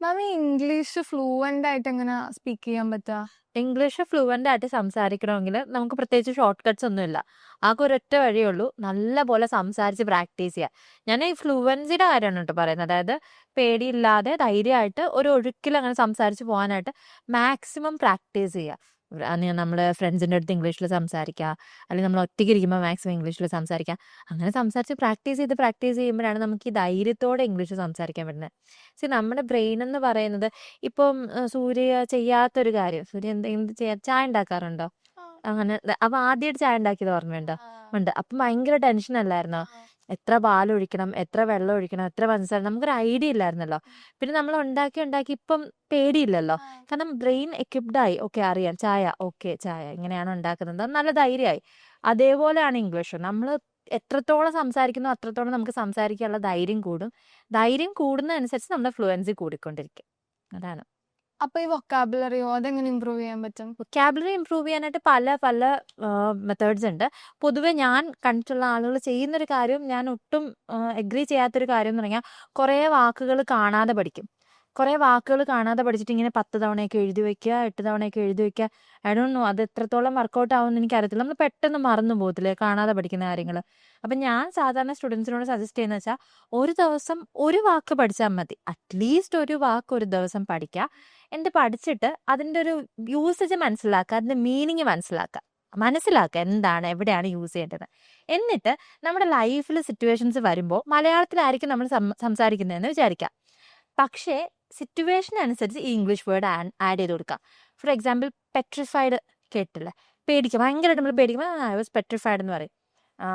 മാം ഈ English fluent ആയിട്ട് എങ്ങനെ സ്പീക്ക് ചെയ്യാൻ പറ്റുക ഇംഗ്ലീഷ് ഫ്ലുവന്റ് ആയിട്ട് സംസാരിക്കണമെങ്കിൽ നമുക്ക് പ്രത്യേകിച്ച് ഷോർട്ട് കട്ട്സ് ഒന്നുമില്ല. ആകെ ഒരൊറ്റ വഴിയേ ഉള്ളൂ. നല്ല പോലെ സംസാരിച്ച് പ്രാക്ടീസ് ചെയ്യുക ഞാൻ ഈ ഫ്ലുവൻസിയുടെ കാര്യമാണ് കേട്ടോ പറയുന്നത്. അതായത് പേടിയില്ലാതെ ധൈര്യമായിട്ട് ഒരു ഒഴുക്കിൽ അങ്ങനെ സംസാരിച്ച് പോകാനായിട്ട് മാക്സിമം പ്രാക്ടീസ് ചെയ്യുക നമ്മൾ ഫ്രണ്ട്സിന്റെ അടുത്ത് ഇംഗ്ലീഷിൽ സംസാരിക്കുക അല്ലെങ്കിൽ നമ്മൾ ഒറ്റയ്ക്ക് ഇരിക്കുമ്പോൾ മാക്സിമം ഇംഗ്ലീഷിൽ സംസാരിക്കുക അങ്ങനെ സംസാരിച്ച് പ്രാക്ടീസ് ചെയ്ത് പ്രാക്ടീസ് ചെയ്യുമ്പോഴാണ് നമുക്ക് ഈ ധൈര്യത്തോടെ ഇംഗ്ലീഷ് സംസാരിക്കാൻ പറ്റുന്നത്. സി നമ്മുടെ ബ്രെയിൻ എന്ന് പറയുന്നത് ഇപ്പം സൂര്യ ചെയ്യാത്തൊരു കാര്യം. സൂര്യ എന്തെങ്കിലും ചെയ്യാ? ചായ ഉണ്ടാക്കാറുണ്ടോ? അങ്ങനെ അപ്പൊ ആദ്യമായിട്ട് ചായ ഉണ്ടാക്കിയത് ഓർമ്മയുണ്ടോ? ഉണ്ട്. അപ്പൊ ഭയങ്കര ടെൻഷൻ അല്ലായിരുന്നോ എത്ര പാലൊഴിക്കണം എത്ര വെള്ളം ഒഴിക്കണം എത്ര പഞ്ചസാര നമുക്കൊരു ഐഡിയ ഇല്ലായിരുന്നല്ലോ. പിന്നെ നമ്മൾ ഉണ്ടാക്കി ഉണ്ടാക്കി ഇപ്പം പേടിയില്ലല്ലോ. കാരണം ബ്രെയിൻ എക്വിപ്ഡ് ആയി. ഓക്കെ അറിയാം. ചായ. ഓക്കെ ചായ. ഇങ്ങനെയാണ് ഉണ്ടാക്കുന്നത്. നല്ല ധൈര്യമായി. അതേപോലെയാണ് ഇംഗ്ലീഷ് നമ്മൾ എത്രത്തോളം സംസാരിക്കുന്നു അത്രത്തോളം നമുക്ക് സംസാരിക്കാനുള്ള ധൈര്യം കൂടും. ധൈര്യം കൂടുന്നതനുസരിച്ച് നമ്മുടെ ഫ്ലുവൻസി കൂടിക്കൊണ്ടിരിക്കും. അതാണ്. അപ്പൊ ഈ വൊക്കാബുലറിയോ അതെങ്ങനെ ഇമ്പ്രൂവ് ചെയ്യാൻ പറ്റും? വൊക്കാബുലറി ഇമ്പ്രൂവ് ചെയ്യാനായിട്ട് പല പല മെത്തേഡ്സ് ഉണ്ട്. പൊതുവെ ഞാൻ കണ്ടിട്ടുള്ള ആളുകൾ ചെയ്യുന്നൊരു കാര്യം ഞാൻ ഒട്ടും എഗ്രി ചെയ്യാത്തൊരു കാര്യം എന്ന് പറഞ്ഞാൽ കുറേ വാക്കുകൾ കാണാതെ പഠിക്കും. കുറേ വാക്കുകൾ കാണാതെ പഠിച്ചിട്ട് ഇങ്ങനെ പത്ത് തവണയൊക്കെ എഴുതി വെക്കുക എട്ട് തവണയൊക്കെ എഴുതി വെക്കുക. ഐ ഡോണ്ട് നോ അത് എത്രത്തോളം വർക്കൗട്ട് ആവുമെന്ന് എനിക്കറിയത്തില്ല. നമ്മൾ പെട്ടെന്ന് മറന്നു പോകത്തില്ലേ കാണാതെ പഠിക്കുന്ന കാര്യങ്ങൾ. അപ്പം ഞാൻ സാധാരണ സ്റ്റുഡൻസിനോട് സജസ്റ്റ് ചെയ്യുന്നത് വെച്ചാൽ ഒരു ദിവസം ഒരു വാക്ക് പഠിച്ചാൽ മതി. അറ്റ്ലീസ്റ്റ് ഒരു വാക്ക് ഒരു ദിവസം പഠിക്കുക. എന്നിട്ട് പഠിച്ചിട്ട് അതിന്റെ ഒരു യൂസേജ് മനസ്സിലാക്കുക അതിന്റെ മീനിങ് മനസ്സിലാക്കുക. മനസ്സിലാക്കുക എന്താണ് എവിടെയാണ് യൂസ് ചെയ്യേണ്ടത്. എന്നിട്ട് നമ്മുടെ ലൈഫിൽ സിറ്റുവേഷൻസ് വരുമ്പോൾ മലയാളത്തിലായിരിക്കും നമ്മൾ സംസാരിക്കുന്നതെന്ന് വിചാരിക്കാം പക്ഷേ സിറ്റുവേഷൻ അനുസരിച്ച് ഈ ഇംഗ്ലീഷ് വേർഡ് ആഡ് ചെയ്ത് കൊടുക്കാം ഫോർ എക്സാമ്പിൾ പെട്രിഫൈഡ് കേട്ടില്ല? പേടിക്കുക. ഭയങ്കരമായിട്ട് നമ്മൾ പേടിക്കുമ്പോൾ ഐ വാസ് പെട്രിഫൈഡ് എന്ന് പറയും.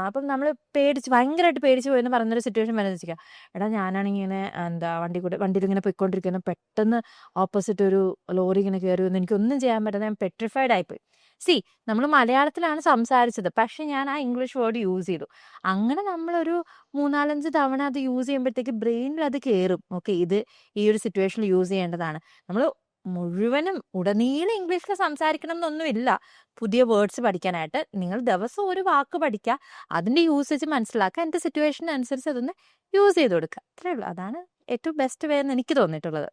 അപ്പം നമ്മൾ പേടിച്ച് ഭയങ്കരമായിട്ട് പേടിച്ച് പോയെന്ന് പറയുന്നൊരു സിറ്റുവേഷൻ വരുന്നത് വെച്ചാൽ എടാ ഞാനാണെങ്കിൽ ഇങ്ങനെ എന്താ വണ്ടി കൂടെ വണ്ടിയിൽ ഇങ്ങനെ പോയിക്കൊണ്ടിരിക്കുന്ന. പെട്ടെന്ന് ഓപ്പോസിറ്റ് ഒരു ലോറി ഇങ്ങനെ കയറി വന്ന്. എനിക്കൊന്നും ചെയ്യാൻ പറ്റാതെ ഞാൻ പെട്രിഫൈഡ് ആയിപ്പോയി സി നമ്മൾ മലയാളത്തിലാണ് സംസാരിച്ചത്. പക്ഷെ ഞാൻ ആ ഇംഗ്ലീഷ് വേർഡ് യൂസ് ചെയ്തു. അങ്ങനെ നമ്മളൊരു മൂന്നാലഞ്ച് തവണ അത് യൂസ് ചെയ്യുമ്പോഴത്തേക്ക് ബ്രെയിനിൽ അത് കയറും ഓക്കെ ഇത് ഈ ഒരു സിറ്റുവേഷനിൽ യൂസ് ചെയ്യേണ്ടതാണ്. നമ്മൾ മുഴുവനും ഉടനീളം ഇംഗ്ലീഷിൽ സംസാരിക്കണം എന്നൊന്നുമില്ല പുതിയ വേർഡ്സ് പഠിക്കാനായിട്ട് നിങ്ങൾ ദിവസം ഒരു വാക്ക് പഠിക്കുക അതിന്റെ യൂസേജ് മനസ്സിലാക്കുക എന്റെ സിറ്റുവേഷൻ അനുസരിച്ച് അതൊന്ന് യൂസ് ചെയ്ത് കൊടുക്കുക. അത്രേ ഉള്ളൂ. അതാണ് ഏറ്റവും ബെസ്റ്റ് വേ എന്ന് എനിക്ക് തോന്നിയിട്ടുള്ളത്.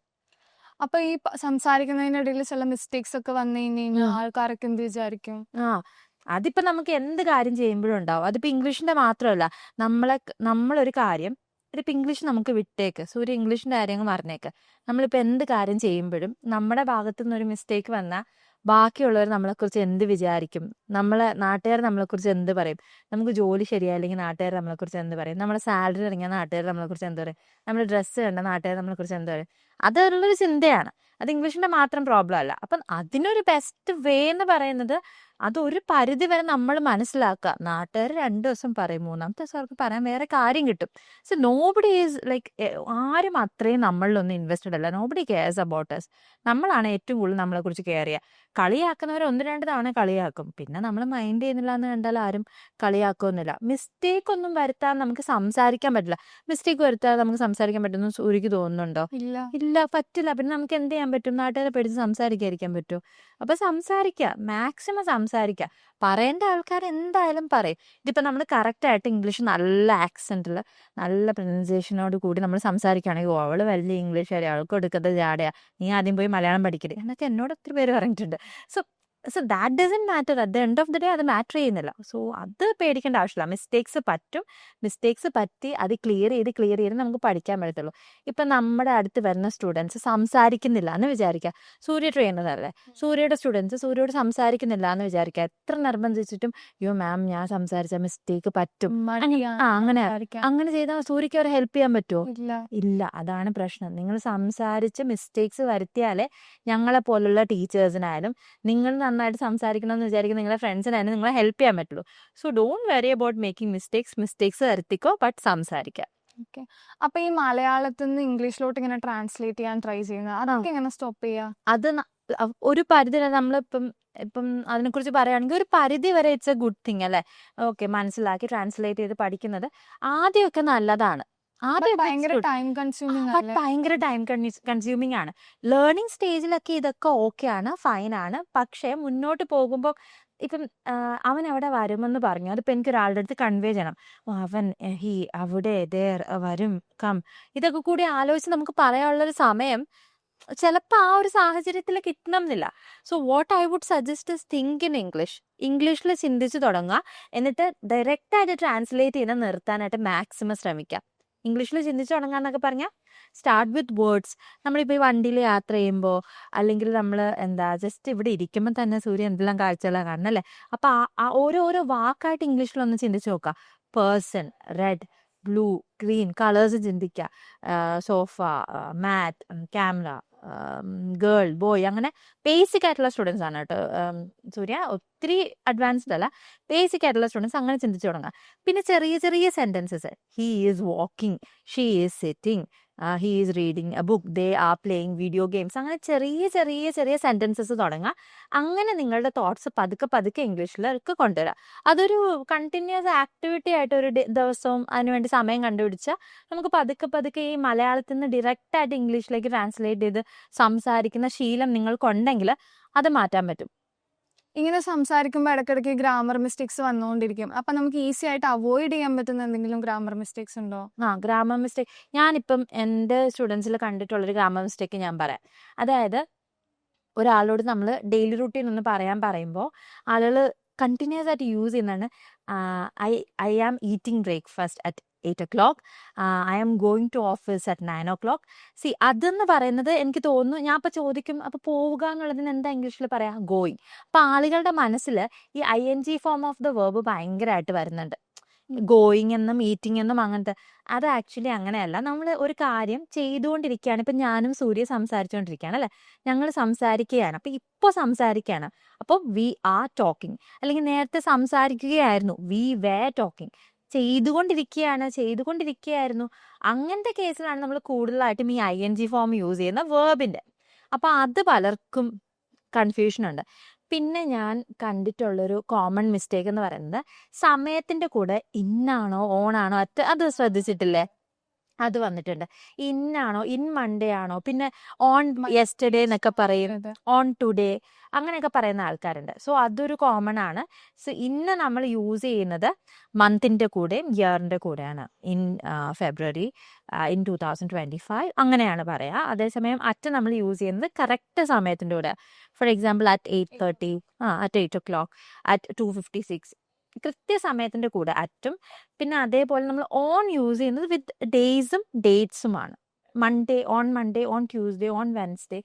അപ്പൊ ഈ സംസാരിക്കുന്നതിനിടയിൽ ചില മിസ്റ്റേക്സ് ഒക്കെ വന്നു കഴിഞ്ഞാൽ ആൾക്കാരൊക്കെ എന്ത് വിചാരിക്കും? ആ. അതിപ്പോ നമുക്ക് എന്ത് കാര്യം ചെയ്യുമ്പോഴും ഉണ്ടാവും. അതിപ്പോ ഇംഗ്ലീഷിന്റെ മാത്രമല്ല നമ്മളെ നമ്മളൊരു കാര്യം ഇതിപ്പോ ഇംഗ്ലീഷ് നമുക്ക് വിട്ടേക്ക്. സൂര്യ ഇംഗ്ലീഷിന്റെ കാര്യങ്ങൾ മറന്നേക്ക്. നമ്മളിപ്പോൾ എന്ത് കാര്യം ചെയ്യുമ്പോഴും നമ്മുടെ ഭാഗത്തു നിന്നൊരു മിസ്റ്റേക്ക് വന്നാൽ ബാക്കിയുള്ളവർ നമ്മളെക്കുറിച്ച് എന്ത് വിചാരിക്കും? നമ്മളെ നാട്ടുകാർ നമ്മളെക്കുറിച്ച് എന്ത് പറയും? നമുക്ക് ജോലി ശരിയായില്ലെങ്കിൽ നാട്ടുകാർ നമ്മളെക്കുറിച്ച് എന്ത് പറയും? നമ്മുടെ സാലറി ഇറങ്ങിയ നാട്ടുകാർ നമ്മളെക്കുറിച്ച് എന്ത് പറയും? നമ്മുടെ ഡ്രസ്സ് കണ്ട നാട്ടുകാർ നമ്മളെക്കുറിച്ച് എന്ത് പറയും? അതുള്ളൊരു ചിന്തയാണ്. അത് ഇംഗ്ലീഷിന്റെ മാത്രം പ്രോബ്ലം അല്ല. അപ്പം അതിനൊരു ബെസ്റ്റ് വേ എന്ന് പറയുന്നത് അത് ഒരു പരിധി വരെ നമ്മൾ മനസ്സിലാക്കുക. നാട്ടുകാർ രണ്ട് ദിവസം പറയും മൂന്നാമത്തെ ദിവസം അവർക്ക് പറയാൻ വേറെ കാര്യം കിട്ടും. സോ നോബഡി ഈസ് ലൈക്ക് ആരും അത്രയും നമ്മളിലൊന്നും ഇൻവെസ്റ്റഡ് അല്ല. നോബഡി കെയർസ് അബൌട്ട് അസ് നമ്മളാണ് ഏറ്റവും കൂടുതൽ നമ്മളെ കുറിച്ച് കെയർ ചെയ്യുക. കളിയാക്കുന്നവർ ഒന്ന് രണ്ട് തവണ കളിയാക്കും. പിന്നെ നമ്മൾ മൈൻഡ് ചെയ്യുന്നില്ല എന്ന് കണ്ടാൽ ആരും കളിയാക്കുമെന്നില്ല മിസ്റ്റേക്ക് ഒന്നും വരുത്താൻ നമുക്ക് സംസാരിക്കാൻ പറ്റില്ല. മിസ്റ്റേക്ക് വരുത്താൻ നമുക്ക് സംസാരിക്കാൻ പറ്റുമെന്ന് സൂര്യക്ക് തോന്നുന്നുണ്ടോ? ഇല്ല. ഇല്ല പറ്റില്ല. പിന്നെ നമുക്ക് എന്ത് ചെയ്യാൻ പറ്റും? നാട്ടുകാരെ പേടിച്ച് സംസാരിക്കാതിരിക്കാൻ പറ്റും അപ്പൊ സംസാരിക്കുക. മാക്സിമം സംസാരിക്കുക പറയേണ്ട ആൾക്കാർ എന്തായാലും പറയും. ഇതിപ്പോൾ നമ്മൾ കറക്റ്റായിട്ട് ഇംഗ്ലീഷ് നല്ല ആക്സെന്റിൽ നല്ല പ്രൊനൗൺസിയേഷനോട് കൂടി നമ്മൾ സംസാരിക്കുകയാണെങ്കിൽ അവൾ വലിയ ഇംഗ്ലീഷ് അവൾക്ക് കൊടുക്കുന്നത് ജാടയാ. നീ ആദ്യം പോയി മലയാളം പഠിക്കരുത് എന്നൊക്കെ എന്നോട് ഒത്തിരി പേര് പറഞ്ഞിട്ടുണ്ട്. So so that doesn't matter at the end of the day അത് മാറ്റർ ചെയ്യുന്നില്ല. സോ അത് പേടിക്കേണ്ട ആവശ്യമില്ല. മിസ്റ്റേക്സ് പറ്റും. മിസ്റ്റേക്സ് പറ്റി അത് ക്ലിയർ ചെയ്ത് ക്ലിയർ ചെയ്ത് നമുക്ക് പഠിക്കാൻ പറ്റത്തുള്ളൂ. ഇപ്പം നമ്മുടെ അടുത്ത് വരുന്ന സ്റ്റുഡൻസ് സംസാരിക്കുന്നില്ല എന്ന് വിചാരിക്കുക. സൂര്യ ട്രെയിനർ അല്ലേ? സൂര്യയുടെ സ്റ്റുഡൻസ് സൂര്യയോട് സംസാരിക്കുന്നില്ല എന്ന് വിചാരിക്കുക. എത്ര നിർബന്ധിച്ചിട്ടും യോ മാം ഞാൻ സംസാരിച്ച മിസ്റ്റേക്ക് പറ്റും. അങ്ങനെ അങ്ങനെ ചെയ്താൽ സൂര്യക്ക് അവരെ ഹെൽപ്പ് ചെയ്യാൻ പറ്റുമോ ഇല്ല. അതാണ് പ്രശ്നം. നിങ്ങൾ സംസാരിച്ച് മിസ്റ്റേക്സ് വരുത്തിയാലേ ഞങ്ങളെ പോലുള്ള ടീച്ചേഴ്സിനായാലും നിങ്ങൾ നന്നായിട്ട് സംസാരിക്കണം എന്ന് വിചാരിക്കുന്ന നിങ്ങളുടെ തന്നെ നിങ്ങളെ ഹെൽപ്പ് ചെയ്യാൻ പറ്റുള്ളൂ. So don't worry about making mistakes mistakes വരുത്തിക്കോ but സംസാരിക്കുക അപ്പൊ ഈ മലയാളത്തിൽ നിന്ന് ഇംഗ്ലീഷിലോട്ട് ഇങ്ങനെ ട്രാൻസ്ലേറ്റ് ചെയ്യാൻ ട്രൈ ചെയ്യുന്നത് അതൊക്കെ എങ്ങനെ സ്റ്റോപ്പ് ചെയ്യാ? അത് ഒരു പരിധി നമ്മളിപ്പം ഇപ്പം അതിനെക്കുറിച്ച് പറയുകയാണെങ്കിൽ ഒരു പരിധി വരെ ഇറ്റ്സ് എ ഗുഡ് തിങ് അല്ലേ? ഓക്കെ മനസ്സിലാക്കി ട്രാൻസ്ലേറ്റ് ചെയ്ത് പഠിക്കുന്നത് ആദ്യമൊക്കെ നല്ലതാണ്. ഭയങ്കര ടൈം കൺസ്യൂമിങ് ബട്ട് ഭയങ്കര ടൈം കൺസ്യൂമിംഗ് ആണ്. ലേണിംഗ് സ്റ്റേജിലൊക്കെ ഇതൊക്കെ ഓക്കെ ആണ് ഫൈൻ ആണ്. പക്ഷേ മുന്നോട്ട് പോകുമ്പോൾ ഇപ്പം അവൻ അവിടെ വരുമെന്ന് പറഞ്ഞു. അതിപ്പോൾ എനിക്ക് ഒരാളുടെ അടുത്ത് കൺവേ ചെയ്യണം. അവൻ ഹി അവിടെ ദേർ വരും കം ഇതൊക്കെ കൂടി ആലോചിച്ച് നമുക്ക് പറയാനുള്ളൊരു സമയം ചിലപ്പോൾ ആ ഒരു സാഹചര്യത്തിൽ കിട്ടണമെന്നില്ല. So what I would suggest is think in English ഇംഗ്ലീഷിൽ ചിന്തിച്ചു തുടങ്ങുക. എന്നിട്ട് ഡയറക്റ്റ് ആയിട്ട് ട്രാൻസ്ലേറ്റ് ചെയ്യുന്ന നിർത്താനായിട്ട് മാക്സിമം ശ്രമിക്കുക. ഇംഗ്ലീഷിൽ ചിന്തിച്ചു തുടങ്ങുക എന്നൊക്കെ പറഞ്ഞാൽ സ്റ്റാർട്ട് വിത്ത് വേർഡ്സ് നമ്മളിപ്പോൾ ഈ വണ്ടിയിൽ യാത്ര ചെയ്യുമ്പോൾ അല്ലെങ്കിൽ നമ്മൾ എന്താ ജസ്റ്റ് ഇവിടെ ഇരിക്കുമ്പോൾ തന്നെ സൂര്യൻ എന്തെല്ലാം കാഴ്ചകളാണ് കാണുന്നത് അല്ലേ? അപ്പോൾ ആ ഓരോരോ ഓരോ ഓരോ വാക്കായിട്ട് ഇംഗ്ലീഷിലൊന്ന് ചിന്തിച്ച് നോക്കുക person red blue green colours ചിന്തിക്കുക sofa mat camera girl boy അങ്ങനെ ബേസിക് ആയിട്ടുള്ള സ്റ്റുഡൻസ് ആണ് കേട്ടോ. സൂര്യ ഒത്തിരി അഡ്വാൻസ്ഡ് അല്ല. ബേസിക് ആയിട്ടുള്ള സ്റ്റുഡൻസ് അങ്ങനെ ചിന്തിച്ചു തുടങ്ങുക പിന്നെ ചെറിയ ചെറിയ sentences he is walking she is sitting he is reading a book they are playing video games അങ്ങനെ ചെറിയ ചെറിയ ചെറിയ സെന്റൻസസ് തുടങ്ങുക അങ്ങനെ നിങ്ങളുടെ തോട്ട്സ് പതുക്കെ പതുക്കെ ഇംഗ്ലീഷിലേക്ക് കൊണ്ടുവരിക അതൊരു കണ്ടിന്യൂസ് ആക്ടിവിറ്റി ആയിട്ട് ഒരു ദിവസവും അതിനുവേണ്ടി സമയം കണ്ടുപിടിച്ചാൽ നമുക്ക് പതുക്കെ പതുക്കെ ഈ മലയാളത്തിൽ നിന്ന് ഡയറക്റ്റ് ആയിട്ട് ഇംഗ്ലീഷിലേക്ക് ട്രാൻസ്ലേറ്റ് ചെയ്ത് സംസാരിക്കുന്ന ശീലം നിങ്ങൾക്കുണ്ടെങ്കിൽ അത് മാറ്റാൻ പറ്റും. ഇങ്ങനെ സംസാരിക്കുമ്പോൾ ഇടയ്ക്കിടയ്ക്ക് ഗ്രാമർ മിസ്റ്റേക്സ് വന്നുകൊണ്ടിരിക്കും അപ്പൊ നമുക്ക് ഈസി ആയിട്ട് അവോയ്ഡ് ചെയ്യാൻ പറ്റുന്ന എന്തെങ്കിലും ഗ്രാമർ മിസ്റ്റേക്സ് ഉണ്ടോ? ആ ഗ്രാമർ മിസ്റ്റേക്ക് ഞാനിപ്പം എന്റെ സ്റ്റുഡൻസിൽ കണ്ടിട്ടുള്ളൊരു ഗ്രാമർ മിസ്റ്റേക്ക് ഞാൻ പറയാം. അതായത് ഒരാളോട് നമ്മൾ ഡെയിലി റൂട്ടീൻ ഒന്ന് പറയാൻ പറയുമ്പോൾ ആളുകൾ കണ്ടിന്യൂസ് ആയിട്ട് യൂസ് ചെയ്യുന്നതാണ് I I am eating breakfast at eight o'clock I am going to office at nine o'clock C അതെന്ന് പറയുന്നത് എനിക്ക് തോന്നുന്നു ഞാൻ അപ്പോൾ ചോദിക്കും അപ്പോൾ പോവുക എന്നുള്ളതിന് എന്താ ഇംഗ്ലീഷിൽ പറയാ? ഗോയിങ് അപ്പോൾ ആളുകളുടെ മനസ്സിൽ ഈ I N G form of the verb ഭയങ്കരമായിട്ട് വരുന്നുണ്ട് ഗോയിങ് എന്നും മീറ്റിംഗ് എന്നും അങ്ങനത്തെ. അത് ആക്ച്വലി അങ്ങനെയല്ല. നമ്മൾ ഒരു കാര്യം ചെയ്തുകൊണ്ടിരിക്കുകയാണ്. ഇപ്പം ഞാനും സൂര്യ സംസാരിച്ചുകൊണ്ടിരിക്കുകയാണ് അല്ലേ? ഞങ്ങൾ സംസാരിക്കുകയാണ്. അപ്പം ഇപ്പോൾ സംസാരിക്കുകയാണ്. അപ്പോൾ വി ആർ ടോക്കിംഗ് അല്ലെങ്കിൽ നേരത്തെ സംസാരിക്കുകയായിരുന്നു. വി വേ ടോക്കിംഗ് ചെയ്തുകൊണ്ടിരിക്കുകയാണ് ചെയ്തുകൊണ്ടിരിക്കുകയായിരുന്നു അങ്ങനത്തെ കേസിലാണ് നമ്മൾ കൂടുതലായിട്ടും ഈ I N G form use ചെയ്യുന്ന വേർബിന്റെ. അപ്പോൾ അത് പലർക്കും കൺഫ്യൂഷൻ ഉണ്ട് പിന്നെ ഞാൻ കണ്ടിട്ടുള്ളൊരു കോമൺ മിസ്റ്റേക്ക് എന്ന് പറയുന്നത് സമയത്തിന്റെ കൂടെ ഇന്നാണോ ഓണാണോ അറ്റ് അത് ശ്രദ്ധിച്ചിട്ടില്ലേ? അത് വന്നിട്ടുണ്ട്. ഇന്നാണോ ഇൻ മൺഡേ ആണോ പിന്നെ ഓൺ യെസ്റ്റർഡേ എന്നൊക്കെ പറയും ഓൺ ടുഡേ അങ്ങനെയൊക്കെ പറയുന്ന ആൾക്കാരുണ്ട്. സോ അതൊരു കോമൺ ആണ്. സോ ഇന്ന് നമ്മൾ യൂസ് ചെയ്യുന്നത് മന്തിന്റെ കൂടെയും ഇയറിന്റെ കൂടെയാണ്. In February in two thousand twenty five അങ്ങനെയാണ് പറയുക അതേസമയം അറ്റ് നമ്മൾ യൂസ് ചെയ്യുന്നത് കറക്റ്റ് സമയത്തിന്റെ കൂടെ. For example at eight thirty ആ at eight o'clock at two fifty six കൃത്യസമയത്തിന്റെ കൂടെ അറ്റും. പിന്നെ അതേപോലെ നമ്മൾ ഓൺ യൂസ് ചെയ്യുന്നത് വിത്ത് ഡേയ്സും ഡേറ്റ്സുമാണ് Monday on Monday on Tuesday on Wednesday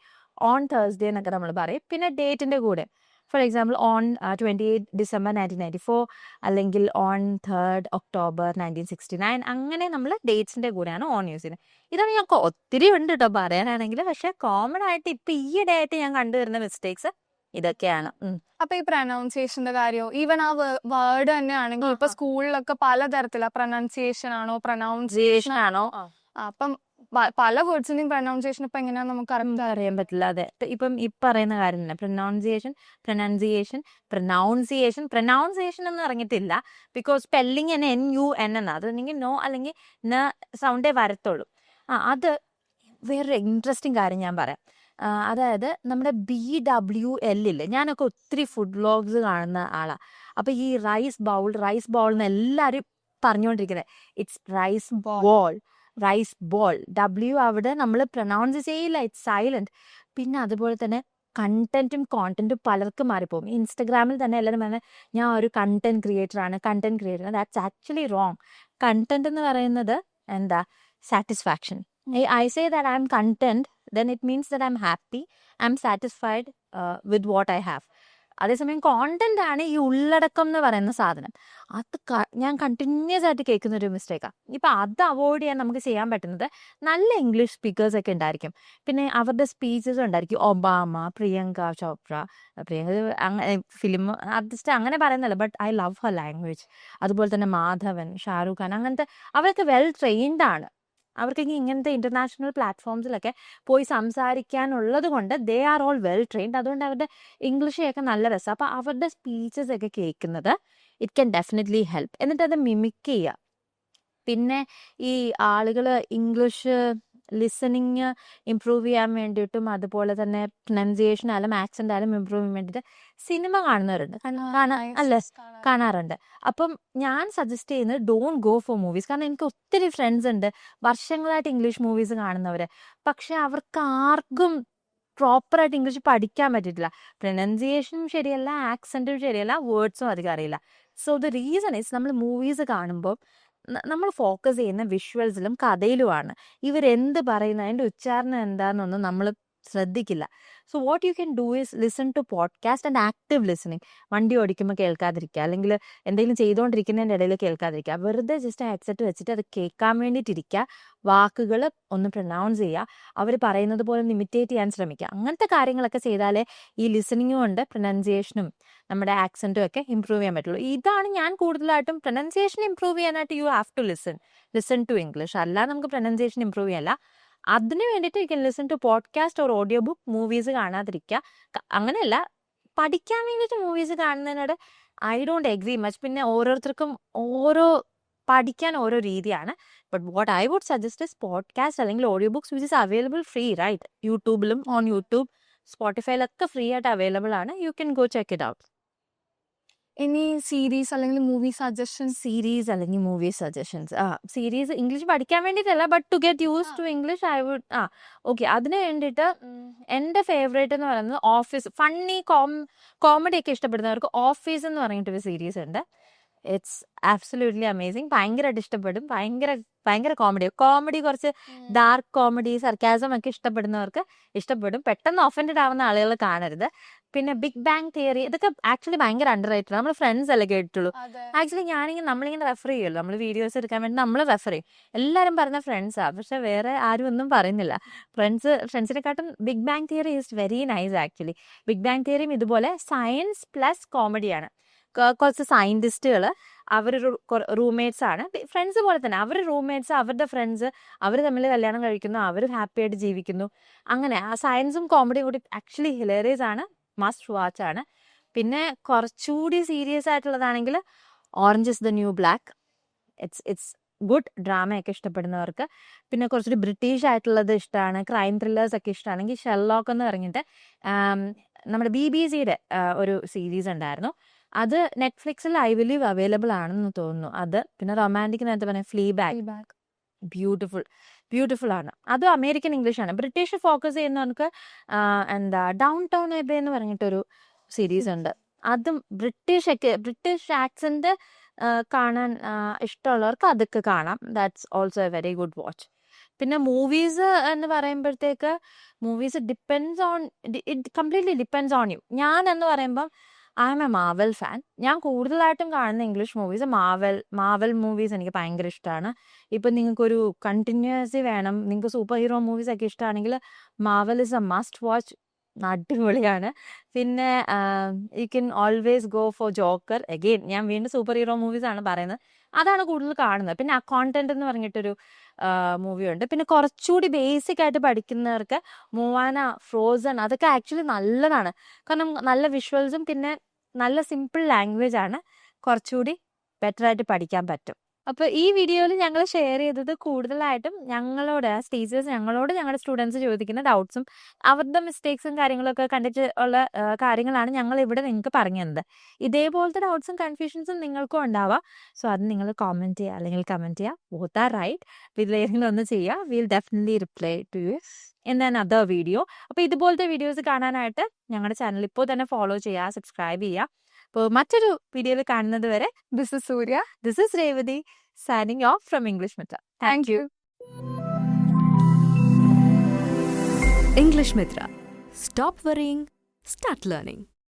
on Thursday എന്നൊക്കെ നമ്മൾ പറയും. പിന്നെ ഡേറ്റിന്റെ കൂടെ. For example on twenty eight December nineteen ninety four അല്ലെങ്കിൽ on third October nineteen sixty nine അങ്ങനെ നമ്മൾ ഡേറ്റ്സിന്റെ കൂടെയാണ് ഓൺ യൂസ് ചെയ്യുന്നത്. ഇതാണ് ഞങ്ങൾക്ക് ഒത്തിരി ഉണ്ട് കേട്ടോ പറയാനാണെങ്കിൽ. പക്ഷേ കോമൺ ആയിട്ട് ഇപ്പം ഈയിടെ ആയിട്ട് ഞാൻ കണ്ടുവരുന്ന മിസ്റ്റേക്സ് ഇതൊക്കെയാണ്. അപ്പൊ ഈ പ്രൊനൗൺസിയേഷന്റെ കാര്യം ഈവൻ ആ വേർഡ് തന്നെ ആണെങ്കിൽ ഇപ്പൊ സ്കൂളിലൊക്കെ പലതരത്തില പ്രൊനൗൺസിയേഷൻ ആണോ പ്രൊനൗൺസിയേഷൻ ആണോ? അപ്പം പല വേർഡ്സിന്റെയും പ്രൊനൗൺസിയേഷൻ ഇപ്പൊ എങ്ങനെയാ നമുക്ക് അറിയാം. അറിയാൻ പറ്റില്ല അതെ. ഇപ്പ- ഈ പറയുന്ന കാര്യം തന്നെ പ്രൊനൗൺസിയേഷൻ പ്രൊനൗൺസിയേഷൻ പ്രൊനൗൺസിയേഷൻ പ്രൊനൗൺസിയേഷൻ എന്ന് ഇറങ്ങിയിട്ടില്ല ബിക്കോസ് സ്പെല്ലിംഗ് തന്നെ എൻ യു എൻ എന്നാ. അതെങ്കിൽ നോ അല്ലെങ്കിൽ ന സൗണ്ടേ വരത്തുള്ളൂ. ആ അത് വേറൊരു ഇൻട്രസ്റ്റിംഗ് കാര്യം ഞാൻ പറയാം. അതായത് നമ്മുടെ ബി ഡബ്ല്യു എല്ലില്ലേ ഞാനൊക്കെ ഒത്തിരി ഫുഡ് വ്ളോഗ്സ് കാണുന്ന ആളാണ് അപ്പോൾ ഈ റൈസ് ബൗൾ റൈസ് ബൗൾ എന്ന് എല്ലാവരും പറഞ്ഞുകൊണ്ടിരിക്കുന്നത് it's rice ball rice ball W അവിടെ നമ്മൾ പ്രൊനൗൺസ് ചെയ്യില്ല ഇറ്റ്സ് സൈലന്റ് പിന്നെ അതുപോലെ തന്നെ കണ്ടന്റും കോണ്ടന്റും പലർക്കും മാറിപ്പോകും. ഇൻസ്റ്റഗ്രാമിൽ തന്നെ എല്ലാവരും പറഞ്ഞാൽ ഞാൻ ഒരു content ക്രിയേറ്ററാണ് content content creator that's actually wrong content എന്ന് പറയുന്നത് എന്താ? Satisfaction I say that I am content then it means that I am happy I am satisfied with what I have അതേസമയം കോണ്ടന്റ് ആണ് ഈ ഉള്ളടക്കം എന്ന് പറയുന്ന സാധനം. അത് ഞാൻ കണ്ടിന്യൂസ് ആയിട്ട് കേൾക്കുന്ന ഒരു മിസ്റ്റേക്കാണ് ഇപ്പം അത് അവോയ്ഡ് ചെയ്യാൻ നമുക്ക് ചെയ്യാൻ പറ്റുന്നത് നല്ല ഇംഗ്ലീഷ് സ്പീക്കേഴ്സ് ഒക്കെ ഉണ്ടായിരിക്കും. പിന്നെ അവരുടെ സ്പീച്ചസ് ഉണ്ടായിരിക്കും. ഒബാമ പ്രിയങ്ക ചോപ്ര പ്രിയങ്ക അങ്ങനെ ഫിലിം ആർട്ടിസ്റ്റ് അങ്ങനെ പറയുന്നില്ല but I love her language അതുപോലെ തന്നെ മാധവൻ ഷാറൂഖ് ഖാൻ അങ്ങനത്തെ അവരൊക്കെ വെൽ ട്രെയിൻഡ് ആണ്. അവർക്കൊക്കെ ഇങ്ങനത്തെ ഇന്റർനാഷണൽ പ്ലാറ്റ്ഫോംസിലൊക്കെ പോയി സംസാരിക്കാനുള്ളത് കൊണ്ട് they are all well trained അതുകൊണ്ട് അവരുടെ ഇംഗ്ലീഷൊക്കെ നല്ല രസം. അപ്പോൾ അവരുടെ സ്പീച്ചസ് ഒക്കെ കേൾക്കുന്നത് ഇറ്റ് ക്യാൻ ഡെഫിനറ്റ്ലി ഹെൽപ്പ് എന്നിട്ട് അത് മിമിക് ചെയ്യുക പിന്നെ ഈ ആളുകൾ ഇംഗ്ലീഷ് ലിസണിങ് ഇമ്പ്രൂവ് ചെയ്യാൻ വേണ്ടിയിട്ടും അതുപോലെ തന്നെ പ്രൊനൗൺസിയേഷൻ ആയാലും ആക്സെന്റ് ആയാലും ഇമ്പ്രൂവ് ചെയ്യാൻ വേണ്ടിയിട്ട് സിനിമ കാണുന്നവരുണ്ട്. കാണാ അല്ലേ കാണാറുണ്ട്. അപ്പം ഞാൻ സജസ്റ്റ് ചെയ്യുന്നത് ഡോണ്ട് ഗോ ഫോർ മൂവീസ് കാരണം എനിക്ക് ഒത്തിരി ഫ്രണ്ട്സ് ഉണ്ട് വർഷങ്ങളായിട്ട് ഇംഗ്ലീഷ് മൂവീസ് കാണുന്നവർ പക്ഷെ അവർക്ക് ആർക്കും പ്രോപ്പറായിട്ട് ഇംഗ്ലീഷ് പഠിക്കാൻ പറ്റിയിട്ടില്ല. പ്രൊനൗൺസിയേഷനും ശരിയല്ല ആക്സെന്റും ശരിയല്ല വേർഡ്സും അധികം അറിയില്ല. സോ ദ റീസൺ ഇസ് നമ്മൾ മൂവീസ് കാണുമ്പോൾ നമ്മൾ ഫോക്കസ് ചെയ്യുന്ന വിഷ്വൽസിലും കഥയിലുമാണ്. ഇവരെന്ത് പറയുന്ന? അതിന്റെ ഉച്ചാരണം എന്താണെന്നൊന്നും നമ്മൾ ശ്രദ്ധിക്കില്ല. So what you can do is listen to podcast and active listening വണ്ടി ഓടിക്കുമ്പോൾ കേൾക്കാതിരിക്കുക. അല്ലെങ്കിൽ എന്തെങ്കിലും ചെയ്തുകൊണ്ടിരിക്കുന്നതിന്റെ ഇടയിൽ കേൾക്കാതിരിക്കുക. വെറുതെ ജസ്റ്റ് ഹെഡ്സെറ്റ് വെച്ചിട്ട് അത് കേൾക്കാൻ വേണ്ടിയിട്ടിരിക്കുക. വാക്കുകൾ ഒന്ന് പ്രൊനൗൺസ് ചെയ്യുക. അവർ പറയുന്നത് പോലെ ഇമിറ്റേറ്റ് ചെയ്യാൻ ശ്രമിക്കുക. അങ്ങനത്തെ കാര്യങ്ങളൊക്കെ ചെയ്താലേ ഈ ലിസണിങ് കൊണ്ട് പ്രൊനൗൺസിയേഷനും നമ്മുടെ ആക്സെന്റും ഒക്കെ ഇമ്പ്രൂവ് ചെയ്യാൻ പറ്റുള്ളൂ. ഇതാണ് ഞാൻ കൂടുതലായിട്ടും പ്രൊനൗൺസിയേഷൻ ഇമ്പ്രൂവ് ചെയ്യാനായിട്ട് you have to listen listen to English അല്ല നമുക്ക് പ്രൊനൗൺസിയേഷൻ ഇമ്പ്രൂവ് ചെയ്യല്ല അതിന് വേണ്ടിയിട്ട് you can listen to podcast or audio book movies കാണാതിരിക്കുക അങ്ങനെയല്ല പഠിക്കാൻ വേണ്ടിയിട്ട് മൂവീസ് കാണുന്നതിനോട് ഐ ഡോണ്ട് എഗ്രി മച്ച് പിന്നെ ഓരോരുത്തർക്കും ഓരോ പഠിക്കാൻ ഓരോ രീതിയാണ്. But what I would suggest is podcast അല്ലെങ്കിൽ audio books which is available free right യൂട്യൂബിലും ഓൺ യൂട്യൂബ് സ്പോട്ടിഫൈയിലൊക്കെ ഫ്രീ ആയിട്ട് അവൈലബിൾ ആണ്. You can go check it out ഇനി സീരീസ് അല്ലെങ്കിൽ മൂവി സജഷൻസ് സീരീസ് അല്ലെങ്കിൽ മൂവി സജഷൻസ് ആ സീരീസ് ഇംഗ്ലീഷ് പഠിക്കാൻ വേണ്ടിയിട്ടല്ല but to get use to English I would ആ ഓക്കെ അതിന് വേണ്ടിയിട്ട് എന്റെ ഫേവറേറ്റ് എന്ന് പറയുന്നത് ഓഫീസ് ഫണ്ണി കോം കോമഡി ഒക്കെ ഇഷ്ടപ്പെടുന്നവർക്ക് ഓഫീസ് എന്ന് പറഞ്ഞിട്ടൊരു സീരീസ് ഉണ്ട്. It's absolutely amazing. ഭയങ്കരമായിട്ട് ഇഷ്ടപ്പെടും. ഭയങ്കര ഭയങ്കര കോമഡി. കോമഡി കുറച്ച് ഡാർക്ക് കോമഡി സർക്കാസം ഒക്കെ ഇഷ്ടപ്പെടുന്നവർക്ക് ഇഷ്ടപ്പെടും. പെട്ടെന്ന് ഒഫൻഡഡ് ആവുന്ന ആളുകൾ കാണരുത്. പിന്നെ ബിഗ് ബാങ് തിയറി ഇതൊക്കെ ആക്ച്വലി ഭയങ്കര അണ്ടർ ആയിട്ടുള്ള നമ്മൾ ഫ്രണ്ട്സ് അല്ലേ കേട്ടിട്ടുള്ളൂ. ആക്ച്വലി ഞാനിങ്ങനെ നമ്മളിങ്ങനെ റെഫർ ചെയ്യുമല്ലോ നമ്മൾ വീഡിയോസ് എടുക്കാൻ വേണ്ടി നമ്മൾ റെഫർ ചെയ്യും. എല്ലാവരും പറഞ്ഞ ഫ്രണ്ട്സ് ഫ്രണ്ട്സാ പക്ഷെ വേറെ ആരും ഒന്നും പറയുന്നില്ല. Friends ഫ്രണ്ട്സിനെക്കാട്ടും Big Bang Theory is very nice actually Big Bang തിയറിയും ഇതുപോലെ സയൻസ് പ്ലസ് കോമഡിയാണ് കുറച്ച് സയന്റിസ്റ്റുകൾ അവർ റൂംമേറ്റ്സ് ആണ് ഫ്രണ്ട്സ് പോലെ തന്നെ അവർ റൂംമേറ്റ്സ് അവരുടെ ഫ്രണ്ട്സ് അവർ തമ്മിൽ കല്യാണം കഴിക്കുന്നു അവർ ഹാപ്പി ആയിട്ട് ജീവിക്കുന്നു. അങ്ങനെ ആ സയൻസും കോമഡിയും കൂടി ആക്ച്വലി ഹിലേറിയസ് ആണ് മസ്റ്റ് വാച്ച് ആണ് പിന്നെ കുറച്ചുകൂടി serious ആയിട്ടുള്ളതാണെങ്കിൽ Orange is the New Black. It's it's good ഡ്രാമയൊക്കെ ഇഷ്ടപ്പെടുന്നവർക്ക്. പിന്നെ കുറച്ചുകൂടി ബ്രിട്ടീഷ് ആയിട്ടുള്ളത് ഇഷ്ടമാണ് ക്രൈം ത്രില്ലേഴ്സ് ഒക്കെ ഇഷ്ടമാണെങ്കിൽ ഷെല്ലോക്ക് എന്ന് പറഞ്ഞിട്ട് നമ്മുടെ ബി ബി സിയുടെ ഒരു സീരീസ് ഉണ്ടായിരുന്നു. അത് നെറ്റ്ഫ്ലിക്സിൽ ഐ ബിലീവ് അവൈലബിൾ ആണെന്ന് തോന്നുന്നു. അത് പിന്നെ റൊമാന്റിക്കിനകത്ത് പറഞ്ഞ ഫ്ലീ ബാക്ക് ബ്യൂട്ടിഫുൾ ബ്യൂട്ടിഫുൾ ആണ്. അതും അമേരിക്കൻ ഇംഗ്ലീഷ് ആണ്. ബ്രിട്ടീഷ് ഫോക്കസ് ചെയ്യുന്നവർക്ക് നമുക്ക് എന്താ ഡൗൺ ടൗൺ എബേ എന്ന് പറഞ്ഞിട്ടൊരു സീരീസ് ഉണ്ട്. അതും ബ്രിട്ടീഷ് ഒക്കെ ബ്രിട്ടീഷ് ആക്സെന്റ് കാണാൻ ഇഷ്ടമുള്ളവർക്ക് അതൊക്കെ കാണാം. That's also a very good watch പിന്നെ മൂവീസ് എന്ന് പറയുമ്പോഴത്തേക്ക് movies depends on it completely depends on you ഞാൻ എന്ന് പറയുമ്പം I am a Marvel fan ഞാൻ കൂടുതലായിട്ടും കാണുന്ന English movies Marvel Marvel movies എനിക്ക് ഭയങ്കര ഇഷ്ടമാണ് ഇപ്പം നിങ്ങൾക്കൊരു കണ്ടിന്യൂസ് വേണം നിങ്ങൾക്ക് സൂപ്പർ ഹീറോ മൂവീസ് ഒക്കെ ഇഷ്ടമാണെങ്കിൽ Marvel is a must watch അടിപൊളിയാണ്. പിന്നെ you can always go for Joker again ഞാൻ വീണ്ടും സൂപ്പർ ഹീറോ മൂവീസ് ആണ് പറയുന്നത്. അതാണ് കൂടുതൽ കാണുന്നത്. പിന്നെ അക്കൗണ്ടന്റ് എന്ന് പറഞ്ഞിട്ടൊരു മൂവി ഉണ്ട്. പിന്നെ കുറച്ചുകൂടി ബേസിക് ആയിട്ട് പഠിക്കുന്നവർക്ക് മൂവാന ഫ്രോസൺ അതൊക്കെ ആക്ച്വലി നല്ലതാണ്. കാരണം നല്ല വിഷ്വൽസും പിന്നെ നല്ല സിമ്പിൾ ലാംഗ്വേജ് ആണ്. കുറച്ചുകൂടി ബെറ്റർ ആയിട്ട് പഠിക്കാൻ പറ്റും. അപ്പോൾ ഈ വീഡിയോയിൽ ഞങ്ങൾ ഷെയർ ചെയ്തത് കൂടുതലായിട്ടും ഞങ്ങളോട് ടീച്ചേഴ്സ് ഞങ്ങളോട് ഞങ്ങളുടെ സ്റ്റുഡൻസ് ചോദിക്കുന്ന ഡൗട്ട്സും അവരുടെ മിസ്റ്റേക്സും കാര്യങ്ങളൊക്കെ കണ്ടിട്ട് ഉള്ള കാര്യങ്ങളാണ് ഞങ്ങൾ ഇവിടെ നിങ്ങൾക്ക് പറഞ്ഞു തന്നത്. ഇതേപോലത്തെ ഡൗട്ട്സും കൺഫ്യൂഷൻസും നിങ്ങൾക്കും ഉണ്ടാവാം. സോ അത് നിങ്ങൾ കോമെന്റ് ചെയ്യുക അല്ലെങ്കിൽ കമന്റ് ചെയ്യുക. ബോത്ത് ആർ റൈറ്റ് ഇതിലേതെങ്കിലും ഒന്ന് ചെയ്യുക. Will definitely reply to you in the other video അപ്പോൾ ഇതുപോലത്തെ വീഡിയോസ് കാണാനായിട്ട് ഞങ്ങളുടെ ചാനൽ ഇപ്പോൾ തന്നെ ഫോളോ ചെയ്യുക സബ്സ്ക്രൈബ് ചെയ്യുക. അപ്പോൾ മറ്റൊരു വീഡിയോയിൽ കാണുന്നത് വരെ this is Surya this is Revathi signing off from English Mitra thank you English Mitra stop worrying, start learning.